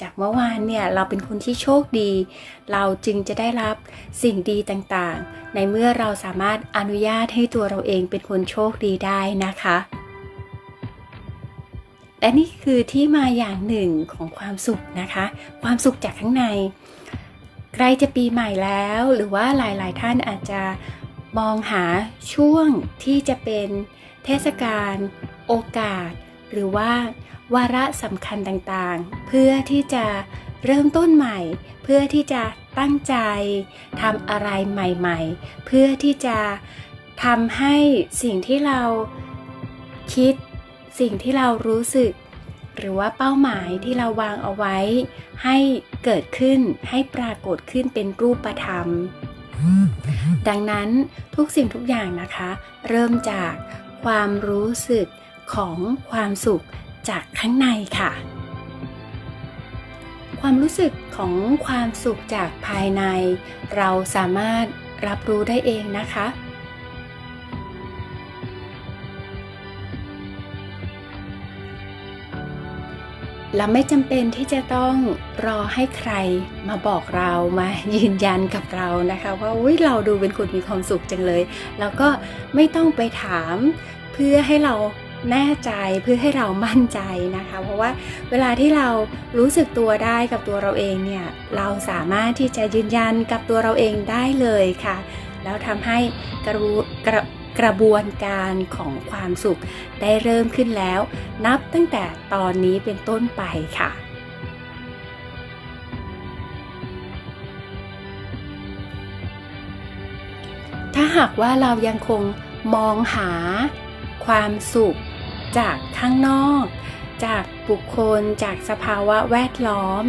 จากเมื่อวานเนี่ยเราเป็นคนที่โชคดี เราจึงจะได้รับสิ่งดีต่างๆ ในเมื่อเราสามารถอนุญาตให้ตัวเราเองเป็นคนโชคดีได้นะคะ และนี่คือที่มาอย่างหนึ่งของความสุขนะคะ ความสุขจากข้างใน ใกล้จะปีใหม่แล้วหรือว่าหลายๆ ท่านอาจจะมองหาช่วงที่จะเป็นเทศกาลโอกาส หรือว่า วาระสำคัญต่างๆ เพื่อที่จะเริ่มต้นใหม่ เพื่อที่จะตั้งใจทำอะไรใหม่ๆ เพื่อที่จะทำให้สิ่งที่เราคิด สิ่งที่เรารู้สึก หรือว่าเป้าหมายที่เราวางเอาไว้ ให้เกิดขึ้นให้ปรากฏขึ้นเป็นรูปธรรม ดังนั้นทุกสิ่งทุกอย่างนะคะ เริ่มจากความรู้สึก ของความสุขจากข้างในค่ะ ความรู้สึกของความสุขจากภายใน เราสามารถรับรู้ได้เองนะคะ และไม่จำเป็นที่จะต้องรอให้ใครมาบอกเรามายืนยันกับเรานะคะ ว่าอุ้ยเราดูเป็นคนมีความสุขจังเลย แล้วก็ไม่ต้องไปถามเพื่อให้เรา แน่ใจเพื่อให้เรามั่นใจนะคะ เพราะว่าเวลาที่เรารู้สึกตัวได้กับตัวเราเองเนี่ยเราสามารถที่จะยืนยันกับตัวเราเองได้เลยค่ะ แล้วทำให้กระบกระกระบวนการของความสุขได้เริ่มขึ้นแล้ว นับตั้งแต่ตอนนี้เป็นต้นไปค่ะถ้าหากว่าเรายังคงมองหาความสุข จากข้างนอก จากบุคคล จากสภาวะแวดล้อม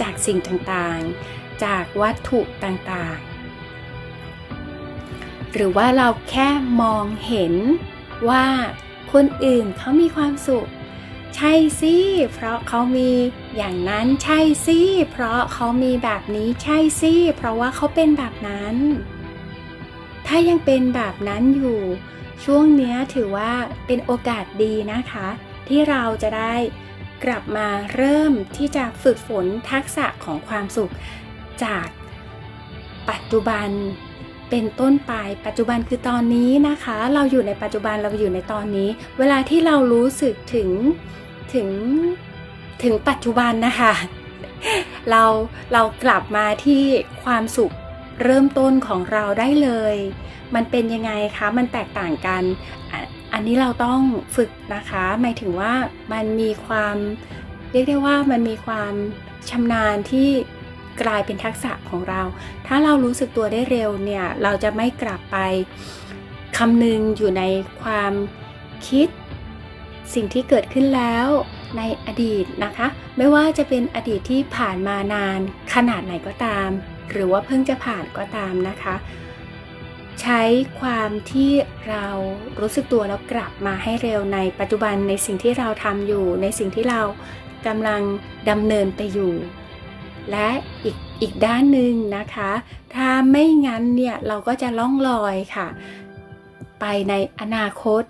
จากสิ่งต่างๆ จากวัตถุต่างๆ หรือว่าเราแค่มองเห็นว่าคนอื่นเขามีความสุข ใช่สิเพราะเขามีอย่างนั้นใช่สิเพราะเขามีแบบนี้ใช่สิเพราะว่าเขาเป็นแบบนั้น ถ้ายังเป็นแบบนั้นอยู่ ช่วงนี้ถือว่าเป็นโอกาสดีนะคะ ที่เราจะได้กลับมาเริ่มที่จะฝึกฝนทักษะของความสุขจากปัจจุบันเป็นต้นไปปัจจุบันคือตอนนี้นะคะ เราอยู่ในปัจจุบันเราอยู่ในตอนนี้ เวลาที่เรารู้สึกถึงถึงถึงปัจจุบันนะคะ เราเรากลับมาที่ความสุข เริ่มต้นของเราได้เลย มันเป็นยังไงคะ มันแตกต่างกัน อันนี้เราต้องฝึกนะคะ หมายถึงว่ามันมีความเรียกได้ว่ามันมีความชำนาญที่กลายเป็นทักษะของเรา ถ้าเรารู้สึกตัวได้เร็วเนี่ย เราจะไม่กลับไปคำนึงอยู่ในความคิด สิ่งที่เกิดขึ้นแล้วในอดีตนะคะ ไม่ว่าจะเป็นอดีตที่ผ่านมานานขนาดไหนก็ตาม หรือว่าเพิ่งจะผ่านก็ตามนะคะ ใช้ความที่เรารู้สึกตัวแล้วกลับมาให้เร็วในปัจจุบันในสิ่งที่เราทำอยู่ ในสิ่งที่เรากำลังดำเนินไปอยู่ และอีกอีกด้านหนึ่งนะคะ ถ้าไม่งั้นเนี่ยเราก็จะล่องลอยค่ะ ไปในอนาคต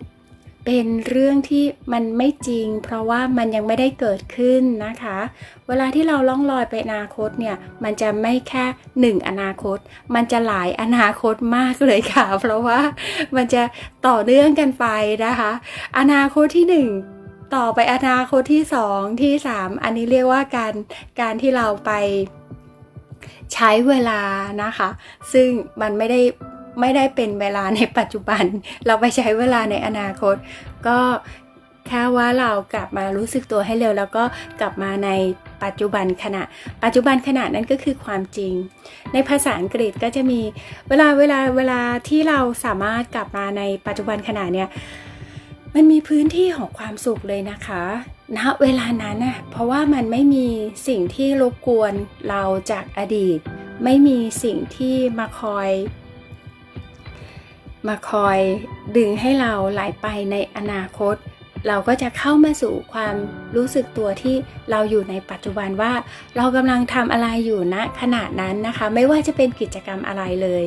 เป็นเรื่องที่มันไม่จริง เพราะว่ามันยังไม่ได้เกิดขึ้นนะคะ เวลาที่เราล่องลอยไปอนาคตเนี่ยมันจะไม่แค่หนึ่งอนาคต มันจะหลายอนาคตมากเลยค่ะ เพราะว่ามันจะต่อเนื่องกันไปนะคะ อนาคตที่หนึ่งต่อไปอนาคตที่สองที่สามอันนี้เรียกว่าการการที่เราไปใช้เวลานะคะ ซึ่งมันไม่ได้ ไม่ได้เป็นเวลาในปัจจุบัน เราไปใช้เวลาในอนาคต ก็แค่ว่าเรากลับมารู้สึกตัวให้เร็ว แล้วก็กลับมาในปัจจุบันขณะ ปัจจุบันขณะนั้นก็คือความจริง ในภาษาอังกฤษก็จะมีเวลาเวลาเวลาที่เราสามารถกลับมาในปัจจุบันขณะเนี่ยมันมีพื้นที่ของความสุขเลยนะคะณเวลานั้นน่ะเพราะว่ามันไม่มีสิ่งที่รบกวนเราจากอดีต ไม่มีสิ่งที่มาคอย มาคอยดึงให้เราไหลไปในอนาคต เราก็จะเข้ามาสู่ความรู้สึกตัวที่เราอยู่ในปัจจุบันว่า เรากำลังทำอะไรอยู่ณขณะนั้นนะคะ ไม่ว่าจะเป็นกิจกรรมอะไรเลย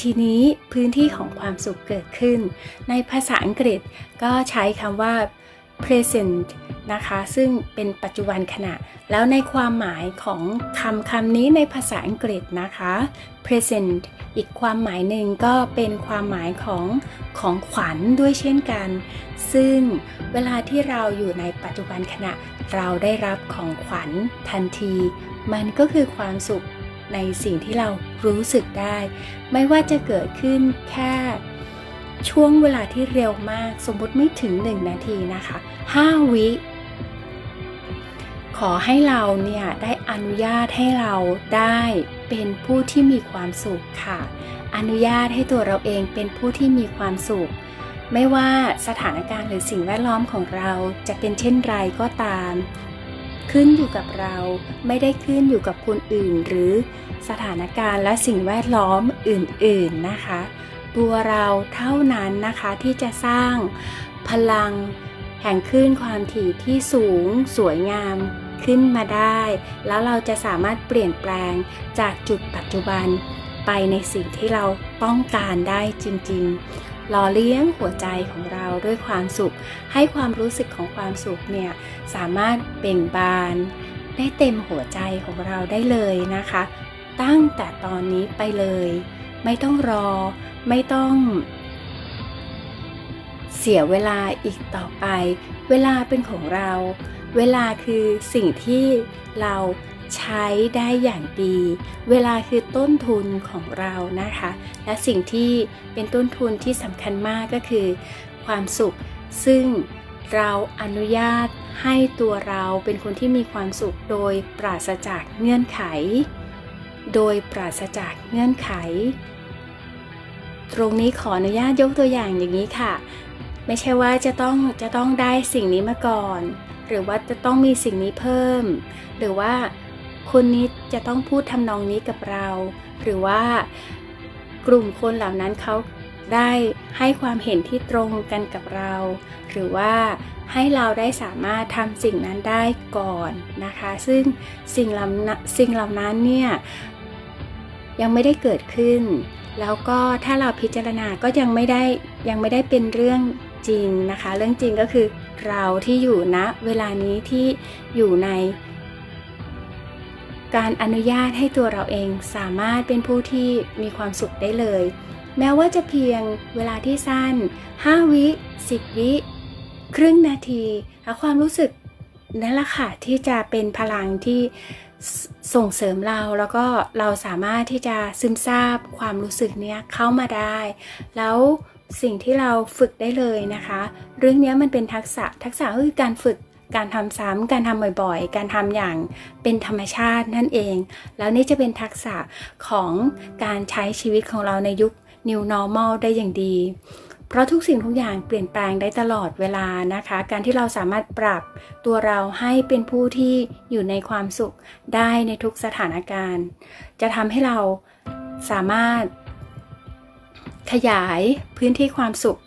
ทีนี้พื้นที่ของความสุขเกิดขึ้น ในภาษาอังกฤษก็ใช้คำว่า present นะคะ ซึ่งเป็นปัจจุบันขณะ แล้วในความหมายของคำคำนี้ในภาษาอังกฤษนะคะ present อีกความหมายหนึ่งก็เป็นความหมายของของขวัญด้วยเช่นกัน ซึ่งเวลาที่เราอยู่ในปัจจุบันขณะ เราได้รับของขวัญทันที มันก็คือความสุขในสิ่งที่เรารู้สึกได้ ไม่ว่าจะเกิดขึ้นแค่ช่วงเวลาที่เร็วมาก สมมติไม่ถึง 1 นาทีนะคะ 5 วิ ขอให้เราเนี่ยได้อนุญาตให้เราได้เป็นผู้ที่มีความสุขค่ะ อนุญาตให้ตัวเราเองเป็นผู้ที่มีความสุข ไม่ว่าสถานการณ์หรือสิ่งแวดล้อมของเราจะเป็นเช่นไรก็ตาม ขึ้นอยู่กับเราไม่ได้ขึ้นอยู่กับคนอื่น หรือสถานการณ์และสิ่งแวดล้อมอื่น ๆนะคะ ตัวเราเท่านั้นนะคะที่จะสร้างพลังแห่งคลื่นความถี่ที่สูงสวยงาม ขึ้นมาได้ แล้วเราจะสามารถเปลี่ยนแปลงจากจุดปัจจุบัน ไปในสิ่งที่เราต้องการได้จริงๆ หล่อเลี้ยงหัวใจของเราด้วยความสุข ให้ความรู้สึกของความสุขเนี่ยสามารถเบ่งบาน ได้เต็มหัวใจของเราได้เลยนะคะ ตั้งแต่ตอนนี้ไปเลย ไม่ต้องรอ ไม่ต้องเสียเวลาอีกต่อไป เวลาเป็นของเรา เวลาคือสิ่งที่เราใช้ได้อย่างดี เวลาคือต้นทุนของเรานะคะ และสิ่งที่เป็นต้นทุนที่สำคัญมากก็คือ ความสุข ซึ่งเราอนุญาตให้ตัวเราเป็นคนที่มีความสุขโดยปราศจากเงื่อนไข โดยปราศจากเงื่อนไข ตรงนี้ขออนุญาตยกตัวอย่างอย่างนี้ค่ะ ไม่ใช่ว่าจะต้องจะต้องได้สิ่งนี้มาก่อน หรือว่าจะต้องมีสิ่งนี้เพิ่ม หรือว่าคนนี้จะต้องพูดทำนองนี้กับเรา หรือว่ากลุ่มคนเหล่านั้นเขาได้ให้ความเห็นที่ตรงกันกับเรา หรือว่าให้เราได้สามารถทำสิ่งนั้นได้ก่อนนะคะ ซึ่งสิ่งเหล่านั้นสิ่งเหล่านั้นเนี่ยยังไม่ได้เกิดขึ้น แล้วก็ถ้าเราพิจารณาก็ยังไม่ได้ยังไม่ได้เป็นเรื่อง จริงนะคะ เรื่องจริงก็คือเราที่อยู่ณนะเวลานี้ที่อยู่ใน การอนุญาตให้ตัวเราเองสามารถเป็นผู้ที่มีความสุขได้เลย แม้ว่าจะเพียงเวลาที่สั้น 5 วิ 10 วิ ครึ่งนาทีความรู้สึกนั่นแหละค่ะที่จะเป็นพลังที่ส่งเสริมเราแล้วก็เราสามารถที่จะซึมซาบความรู้สึกเนี้ยเข้ามาได้ แล้ว สิ่งที่เราฝึกได้เลยนะคะ เรื่องนี้มันเป็นทักษะทักษะก็คือการฝึกการทำซ้ำการทำบ่อยๆ การทำอย่างเป็นธรรมชาตินั่นเอง แล้วนี่จะเป็นทักษะของการใช้ชีวิตของเราในยุค New Normal ได้อย่างดี เพราะทุกสิ่งทุกอย่างเปลี่ยนแปลงได้ตลอดเวลานะคะ การที่เราสามารถปรับตัวเราให้เป็นผู้ที่อยู่ในความสุขได้ในทุกสถานการณ์ จะทำให้เราสามารถ ขยายพื้นที่ความสุข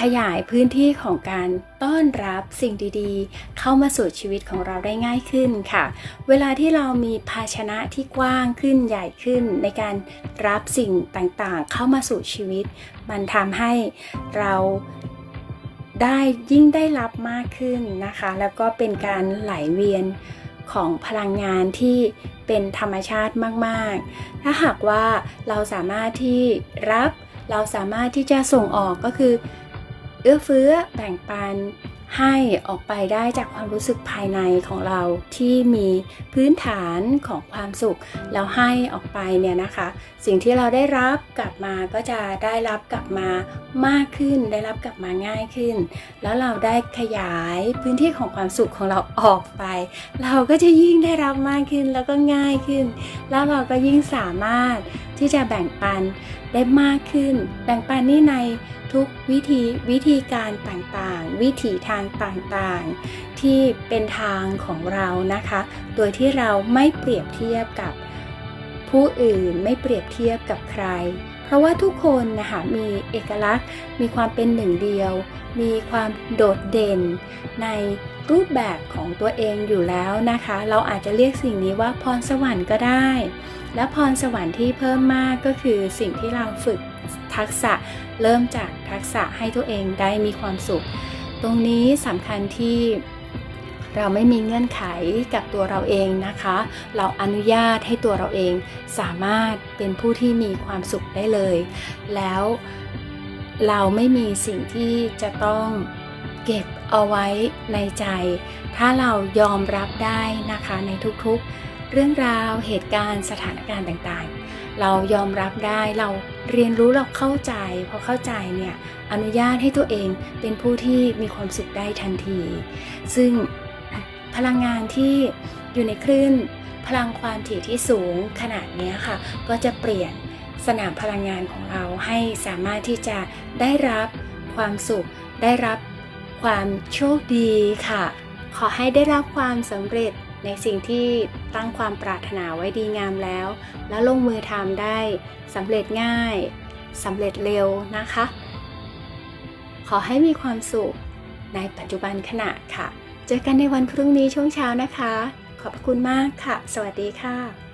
ขยายพื้นที่ของการต้อนรับสิ่งดีๆ เข้ามาสู่ชีวิตของเราได้ง่ายขึ้นค่ะ เวลาที่เรามีภาชนะที่กว้างขึ้นใหญ่ขึ้น ในการรับสิ่งต่างๆ เข้ามาสู่ชีวิต มันทำให้เราได้ยิ่งได้รับมากขึ้นนะคะ แล้วก็เป็นการไหลเวียนของพลังงานที่เป็นธรรมชาติมาก ๆ ถ้าหากว่าเราสามารถที่รับ เราสามารถที่จะส่งออกก็คือ เอื้อเฟื้อแบ่งปันให้ออกไปได้จากความรู้สึกภายในของเราที่มีพื้นฐานของความสุข แล้วให้ออกไปเนี่ยนะคะ สิ่งที่เราได้รับกลับมาก็จะได้รับกลับมามากขึ้น ได้รับกลับมาง่ายขึ้น แล้วเราได้ขยายพื้นที่ของความสุขของเราออกไป เราก็จะยิ่งได้รับมากขึ้นแล้วก็ง่ายขึ้น แล้วเราก็ยิ่งสามารถ ที่จะแบ่งปันได้มากขึ้น แบ่งปันนี่ในทุกวิธีวิธีการต่างๆ วิถีทางต่างๆ ที่เป็นทางของเรานะคะ โดยที่เราไม่เปรียบเทียบกับผู้อื่นไม่เปรียบเทียบกับใคร เพราะว่าทุกคนนะคะมีเอกลักษณ์ มีความเป็นหนึ่งเดียว มีความโดดเด่นในรูปแบบของตัวเองอยู่แล้วนะคะ เราอาจจะเรียกสิ่งนี้ว่าพรสวรรค์ก็ได้ และพรสวรรค์ที่เพิ่มมากก็คือสิ่งที่เราฝึกทักษะเริ่มจากทักษะให้ตัวเองได้มีความสุข ตรงนี้สำคัญที่เราไม่มีเงื่อนไขกับตัวเราเองนะคะ เราอนุญาตให้ตัวเราเองสามารถเป็นผู้ที่มีความสุขได้เลย แล้วเราไม่มีสิ่งที่จะต้องเก็บเอาไว้ในใจ ถ้าเรายอมรับได้นะคะในทุกๆ เรื่องราวเหตุการณ์สถานการณ์ต่างๆ เรายอมรับได้เราเรียนรู้เราเข้าใจพอเข้าใจเนี่ยอนุญาตให้ตัวเองเป็นผู้ที่มีความสุขได้ทันที ซึ่งพลังงานที่อยู่ในคลื่นพลังความถี่ที่สูงขนาดนี้ค่ะ ก็จะเปลี่ยนสนามพลังงานของเราให้สามารถที่จะได้รับความสุข ได้รับความโชคดีค่ะ ขอให้ได้รับความสำเร็จ ในสิ่งที่ตั้งความปรารถนาไว้ดีงามแล้ว แล้วลงมือทำได้สำเร็จง่ายสำเร็จเร็วนะคะ ขอให้มีความสุขในปัจจุบันขณะค่ะ เจอกันในวันพรุ่งนี้ช่วงเช้านะคะ ขอบพระคุณมากค่ะ สวัสดีค่ะ